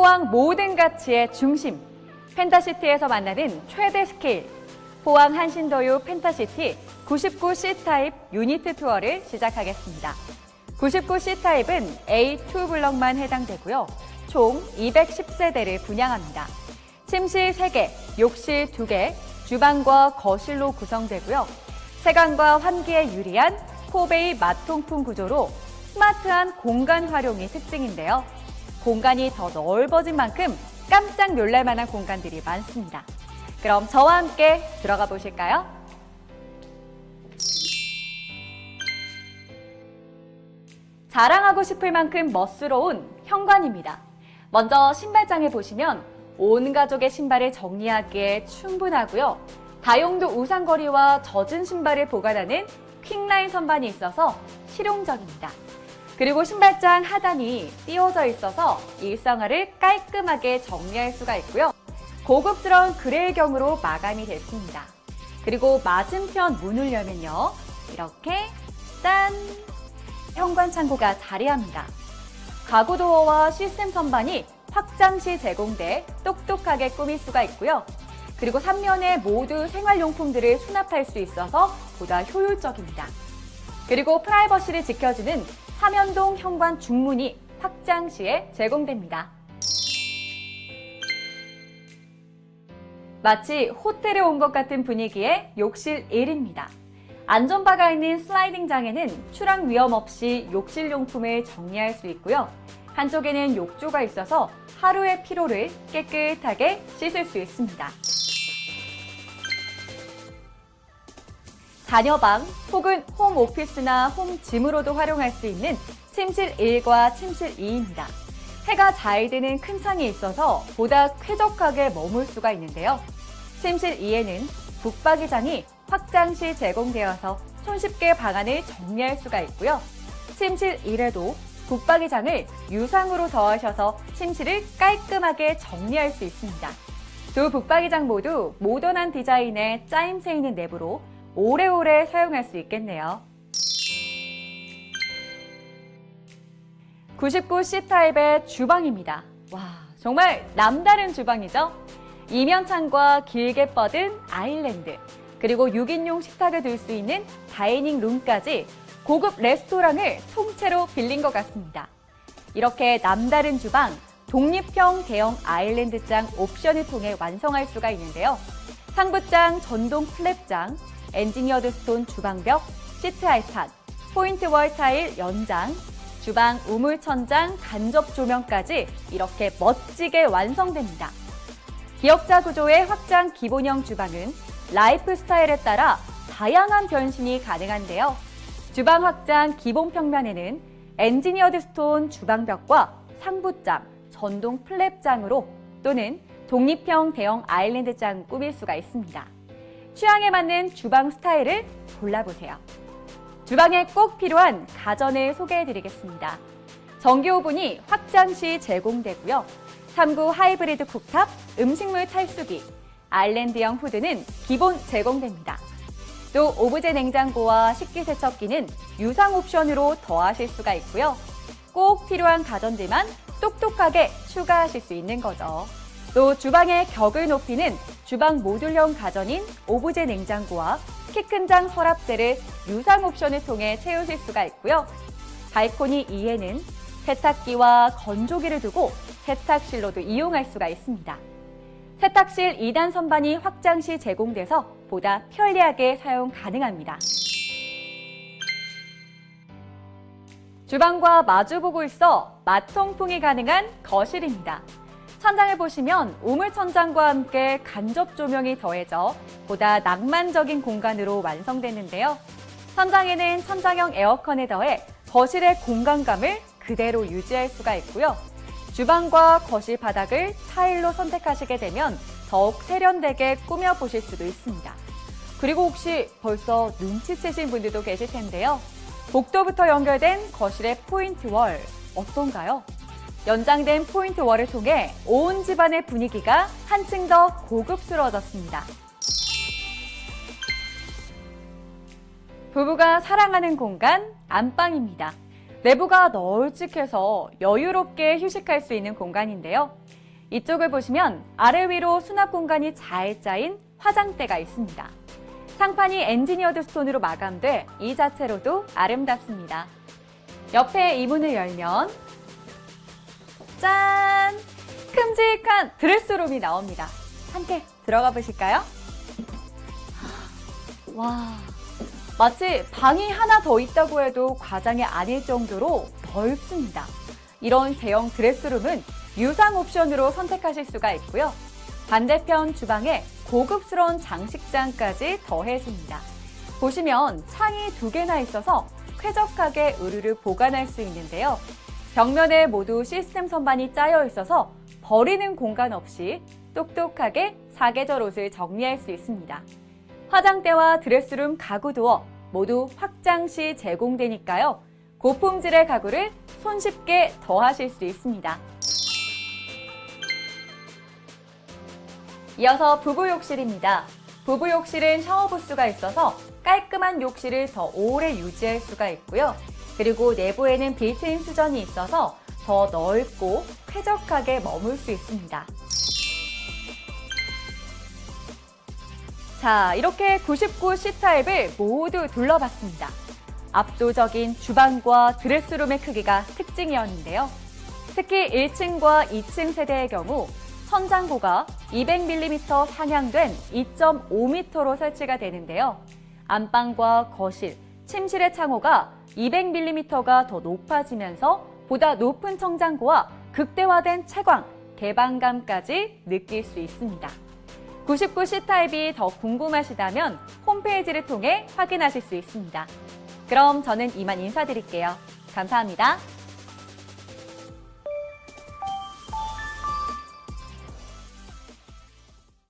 포항 모든 가치의 중심, 펜타시티에서 만나는 최대 스케일, 포항 한신도유 펜타시티 99C타입 유니트 투어를 시작하겠습니다. 99C타입은 A2 블럭만 해당되고요. 총 210세대를 분양합니다. 침실 3개, 욕실 2개, 주방과 거실로 구성되고요. 채광과 환기에 유리한 포베이 마통풍 구조로 스마트한 공간 활용이 특징인데요. 공간이 더 넓어진 만큼 깜짝 놀랄 만한 공간들이 많습니다. 그럼 저와 함께 들어가 보실까요? 자랑하고 싶을 만큼 멋스러운 현관입니다. 먼저 신발장에 보시면 온 가족의 신발을 정리하기에 충분하고요. 다용도 우산거리와 젖은 신발을 보관하는 퀵라인 선반이 있어서 실용적입니다. 그리고 신발장 하단이 띄워져 있어서 일상화를 깔끔하게 정리할 수가 있고요. 고급스러운 그레이경으로 마감이 됐습니다. 그리고 맞은편 문을 열면요. 이렇게 짠! 현관 창고가 자리합니다. 가구 도어와 시스템 선반이 확장 시 제공돼 똑똑하게 꾸밀 수가 있고요. 그리고 3면에 모두 생활용품들을 수납할 수 있어서 보다 효율적입니다. 그리고 프라이버시를 지켜주는 삼연동 현관 중문이 확장 시에 제공됩니다. 마치 호텔에 온 것 같은 분위기의 욕실 1입니다. 안전바가 있는 슬라이딩 장에는 추락 위험 없이 욕실 용품을 정리할 수 있고요. 한쪽에는 욕조가 있어서 하루의 피로를 깨끗하게 씻을 수 있습니다. 자녀방 혹은 홈 오피스나 홈 짐으로도 활용할 수 있는 침실 1과 침실 2입니다. 해가 잘 드는 큰 창이 있어서 보다 쾌적하게 머물 수가 있는데요. 침실 2에는 북박이장이 확장 시 제공되어서 손쉽게 방안을 정리할 수가 있고요. 침실 1에도 북박이장을 유상으로 더하셔서 침실을 깔끔하게 정리할 수 있습니다. 두 북박이장 모두 모던한 디자인의 짜임새 있는 내부로 오래오래 사용할 수 있겠네요. 99C 타입의 주방입니다. 와, 정말 남다른 주방이죠? 이면창과 길게 뻗은 아일랜드, 그리고 6인용 식탁을 둘수 있는 다이닝 룸까지 고급 레스토랑을 통째로 빌린 것 같습니다. 이렇게 남다른 주방, 독립형 대형 아일랜드장 옵션을 통해 완성할 수가 있는데요. 상부장, 전동 플랩장, 엔지니어드 스톤 주방벽, 시트 알판, 포인트 월 타일 연장, 주방 우물 천장, 간접 조명까지 이렇게 멋지게 완성됩니다. 기역자 구조의 확장 기본형 주방은 라이프 스타일에 따라 다양한 변신이 가능한데요. 주방 확장 기본 평면에는 엔지니어드 스톤 주방벽과 상부장, 전동 플랩장으로 또는 독립형 대형 아일랜드장 꾸밀 수가 있습니다. 취향에 맞는 주방 스타일을 골라보세요. 주방에 꼭 필요한 가전을 소개해 드리겠습니다. 전기 오븐이 확장 시 제공되고요. 3구 하이브리드 쿡탑, 음식물 탈수기, 아일랜드형 후드는 기본 제공됩니다. 또 오브제 냉장고와 식기세척기는 유상 옵션으로 더하실 수가 있고요. 꼭 필요한 가전들만 똑똑하게 추가하실 수 있는 거죠. 또 주방의 격을 높이는 주방 모듈형 가전인 오브제 냉장고와 키 큰 장 서랍재를 유상 옵션을 통해 채우실 수가 있고요. 발코니 2에는 세탁기와 건조기를 두고 세탁실로도 이용할 수가 있습니다. 세탁실 2단 선반이 확장 시 제공돼서 보다 편리하게 사용 가능합니다. 주방과 마주보고 있어 마통풍이 가능한 거실입니다. 천장을 보시면 우물 천장과 함께 간접 조명이 더해져 보다 낭만적인 공간으로 완성됐는데요. 천장에는 천장형 에어컨에 더해 거실의 공간감을 그대로 유지할 수가 있고요. 주방과 거실 바닥을 타일로 선택하시게 되면 더욱 세련되게 꾸며보실 수도 있습니다. 그리고 혹시 벌써 눈치채신 분들도 계실 텐데요. 복도부터 연결된 거실의 포인트 월 어떤가요? 연장된 포인트 월을 통해 온 집안의 분위기가 한층 더 고급스러워졌습니다. 부부가 사랑하는 공간 안방입니다. 내부가 널찍해서 여유롭게 휴식할 수 있는 공간인데요. 이쪽을 보시면 아래 위로 수납 공간이 잘 짜인 화장대가 있습니다. 상판이 엔지니어드 스톤으로 마감돼 이 자체로도 아름답습니다. 옆에 이 문을 열면 짠! 큼직한 드레스룸이 나옵니다. 함께 들어가 보실까요? 와, 마치 방이 하나 더 있다고 해도 과장이 아닐 정도로 넓습니다. 이런 대형 드레스룸은 유상 옵션으로 선택하실 수가 있고요. 반대편 주방에 고급스러운 장식장까지 더해집니다. 보시면 창이 두 개나 있어서 쾌적하게 의류를 보관할 수 있는데요. 벽면에 모두 시스템 선반이 짜여 있어서 버리는 공간 없이 똑똑하게 사계절 옷을 정리할 수 있습니다. 화장대와 드레스룸 가구 도어 모두 확장 시 제공되니까요. 고품질의 가구를 손쉽게 더하실 수 있습니다. 이어서 부부 욕실입니다. 부부 욕실은 샤워 부스가 있어서 깔끔한 욕실을 더 오래 유지할 수가 있고요. 그리고 내부에는 빌트인 수전이 있어서 더 넓고 쾌적하게 머물 수 있습니다. 자, 이렇게 99 C타입을 모두 둘러봤습니다. 압도적인 주방과 드레스룸의 크기가 특징이었는데요. 특히 1층과 2층 세대의 경우 천장고가 200mm 상향된 2.5m로 설치가 되는데요. 안방과 거실, 침실의 창호가 200mm가 더 높아지면서 보다 높은 청장고와 극대화된 채광, 개방감까지 느낄 수 있습니다. 99 C타입이 더 궁금하시다면 홈페이지를 통해 확인하실 수 있습니다. 그럼 저는 이만 인사드릴게요. 감사합니다.